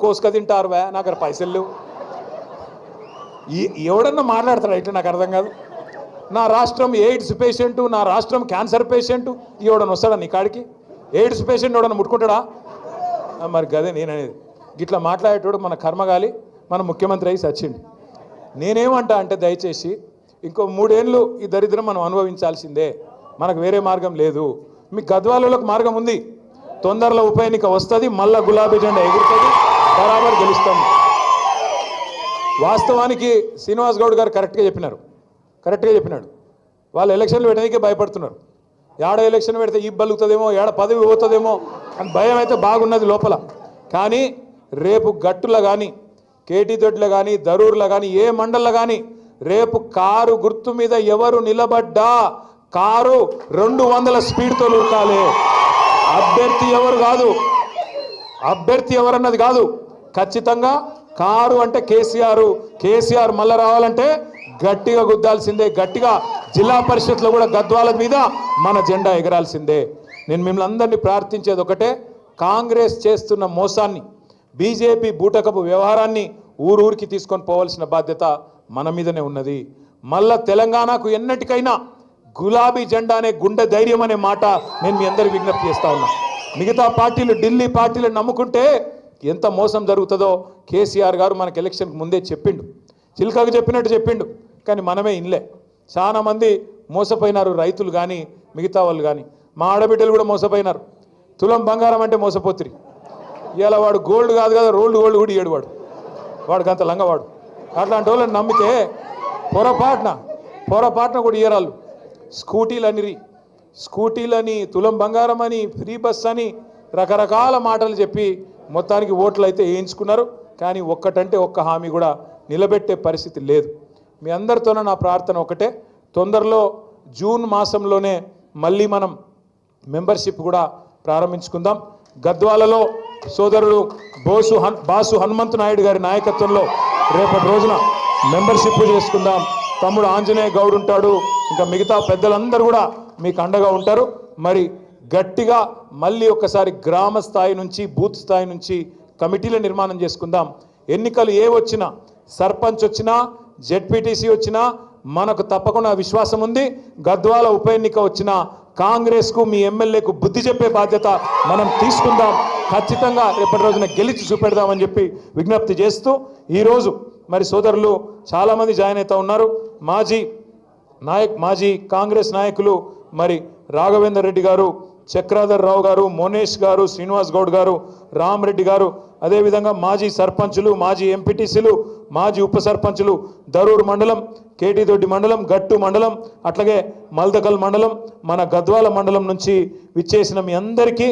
కోసుక తింటారు వే నాకు పైసలు లేవు. ఈ- ఎవడన్నా మాట్లాడతాడు? ఇట్లా నాకు అర్థం కాదు. నా రాష్ట్రం ఎయిడ్స్ పేషెంట్ నా రాష్ట్రం క్యాన్సర్ పేషెంట్ ఎవడన్నా వస్తాడా నీ కాడికి? ఎయిడ్స్ పేషెంట్ ఎవడన్నా ముట్టుకుంటాడా? మరి గదే నేననేది. ఇట్లా మాట్లాడేటోడు మన కర్మగాలి మన ముఖ్యమంత్రి అయి సచ్చిండు. నేనేమంటా అంటే దయచేసి ఇంకో మూడేళ్ళు ఈ దరిద్రం మనం అనుభవించాల్సిందే. మనకు వేరే మార్గం లేదు. మీ గద్వాలలోకి మార్గం ఉంది. తొందరలో ఉప ఎన్నిక వస్తుంది మళ్ళా గులాబీ జెండా ఎగురుతుంది. బరాబర్ వాస్తవానికి శ్రీనివాస్ గౌడ్ గారు కరెక్ట్గా చెప్పినారు. కరెక్ట్గా చెప్పినాడు. వాళ్ళు ఎలక్షన్లు పెట్టడానికి భయపడుతున్నారు. ఏడ ఎలక్షన్ పెడితే ఈ బలుగుతుందేమో ఏడ పదవి పోతుందేమో అని భయం అయితే బాగున్నది లోపల. కానీ రేపు గట్టులో కానీ కేటీ కానీ దరూర్లో కానీ ఏ మండల్లో కానీ రేపు కారు గుర్తు మీద ఎవరు నిలబడ్డా కారు రెండు వందల స్పీడ్తో ఉరకాలి అభ్యర్థి ఎవరు కాదు? అభ్యర్థి ఎవరన్నది కాదు. ఖచ్చితంగా కారు అంటే కేసీఆర్ కేసీఆర్ మళ్ళా రావాలంటే గట్టిగా గుద్దాల్సిందే. గట్టిగా జిల్లా పరిషత్లో కూడా గద్వాల మీద మన జెండా ఎగరాల్సిందే. నేను మిమ్మల్ని అందరినీ ప్రార్థించేది ఒకటే కాంగ్రెస్ చేస్తున్న మోసాన్ని బీజేపీ బూటకపు వ్యవహారాన్ని ఊరూరికి తీసుకొని పోవాల్సిన బాధ్యత మన మీదనే ఉన్నది. మళ్ళా తెలంగాణకు ఎన్నటికైనా గులాబీ జెండా అనే గుండె ధైర్యం అనే మాట నేను మీ అందరికి విజ్ఞప్తి చేస్తా ఉన్నా. మిగతా పార్టీలు ఢిల్లీ పార్టీలు నమ్ముకుంటే ఎంత మోసం జరుగుతుందో కేసీఆర్ గారు మనకు ఎలక్షన్కి ముందే చెప్పిండు. చిల్కకు చెప్పినట్టు చెప్పిండు. కానీ మనమే ఇన్లే. చాలామంది మోసపోయినారు రైతులు కానీ మిగతా వాళ్ళు కానీ మా ఆడబిడ్డలు కూడా మోసపోయినారు. తులం బంగారం అంటే మోసపోతురి ఇవాళ వాడు గోల్డ్ కాదు కదా రోల్డ్ గోల్డ్ కూడా ఇయ్యడు వాడు. వాడికి అంత లంగవాడు. అట్లాంటి వాళ్ళని నమ్మితే పొరపాటున పొరపాటున కూడా ఇయ్యరాళ్ళు స్కూటీలు అనిరి స్కూటీలని తులం బంగారం అని ఫ్రీ బస్ అని రకరకాల మాటలు చెప్పి మొత్తానికి ఓట్లు అయితే వేయించుకున్నారు కానీ ఒక్కటంటే ఒక్క హామీ కూడా నిలబెట్టే పరిస్థితి లేదు. మీ అందరితోనే నా ప్రార్థన ఒకటే. తొందరలో జూన్ మాసంలోనే మళ్ళీ మనం మెంబర్షిప్ కూడా ప్రారంభించుకుందాం. గద్వాలలో సోదరుడు బోసు హన్ బాసు హనుమంతు నాయుడు గారి నాయకత్వంలో రేపటి రోజున మెంబర్షిప్ చేసుకుందాం. తమ్ముడు ఆంజనేయ గౌడ్ ఉంటాడు. ఇంకా మిగతా పెద్దలందరూ కూడా మీకు అండగా ఉంటారు. మరి గట్టిగా మళ్ళీ ఒకసారి గ్రామ స్థాయి నుంచి బూత్ స్థాయి నుంచి కమిటీల నిర్మాణం చేసుకుందాం. ఎన్నికలు ఏ వచ్చినా సర్పంచ్ వచ్చినా జెడ్పీటీసీ వచ్చినా మనకు తప్పకుండా విశ్వాసం ఉంది. గద్వాల ఉప ఎన్నిక వచ్చినా కాంగ్రెస్కు మీ ఎమ్మెల్యేకు బుద్ధి చెప్పే బాధ్యత మనం తీసుకుందాం. ఖచ్చితంగా రేపటి రోజున గెలిచి చూపెడదామని చెప్పి విజ్ఞప్తి చేస్తూ ఈరోజు మరి సోదరులు చాలామంది జాయిన్ అవుతా ఉన్నారు. మాజీ నాయక్ మాజీ కాంగ్రెస్ నాయకులు మరి రాఘవేందర్ రెడ్డి గారు చక్రాధర్ రావు గారు మోనేష్ గారు శ్రీనివాస్ గౌడ్ గారు రామరెడ్డి గారు అదేవిధంగా మాజీ సర్పంచులు మాజీ ఎంపీటీసీలు మాజీ ఉప సర్పంచులు దరూర్ మండలం కేటీదొడ్డి మండలం గట్టు మండలం అట్లాగే మల్దకల్ మండలం మన గద్వాల మండలం నుంచి విచ్చేసిన మీ అందరికీ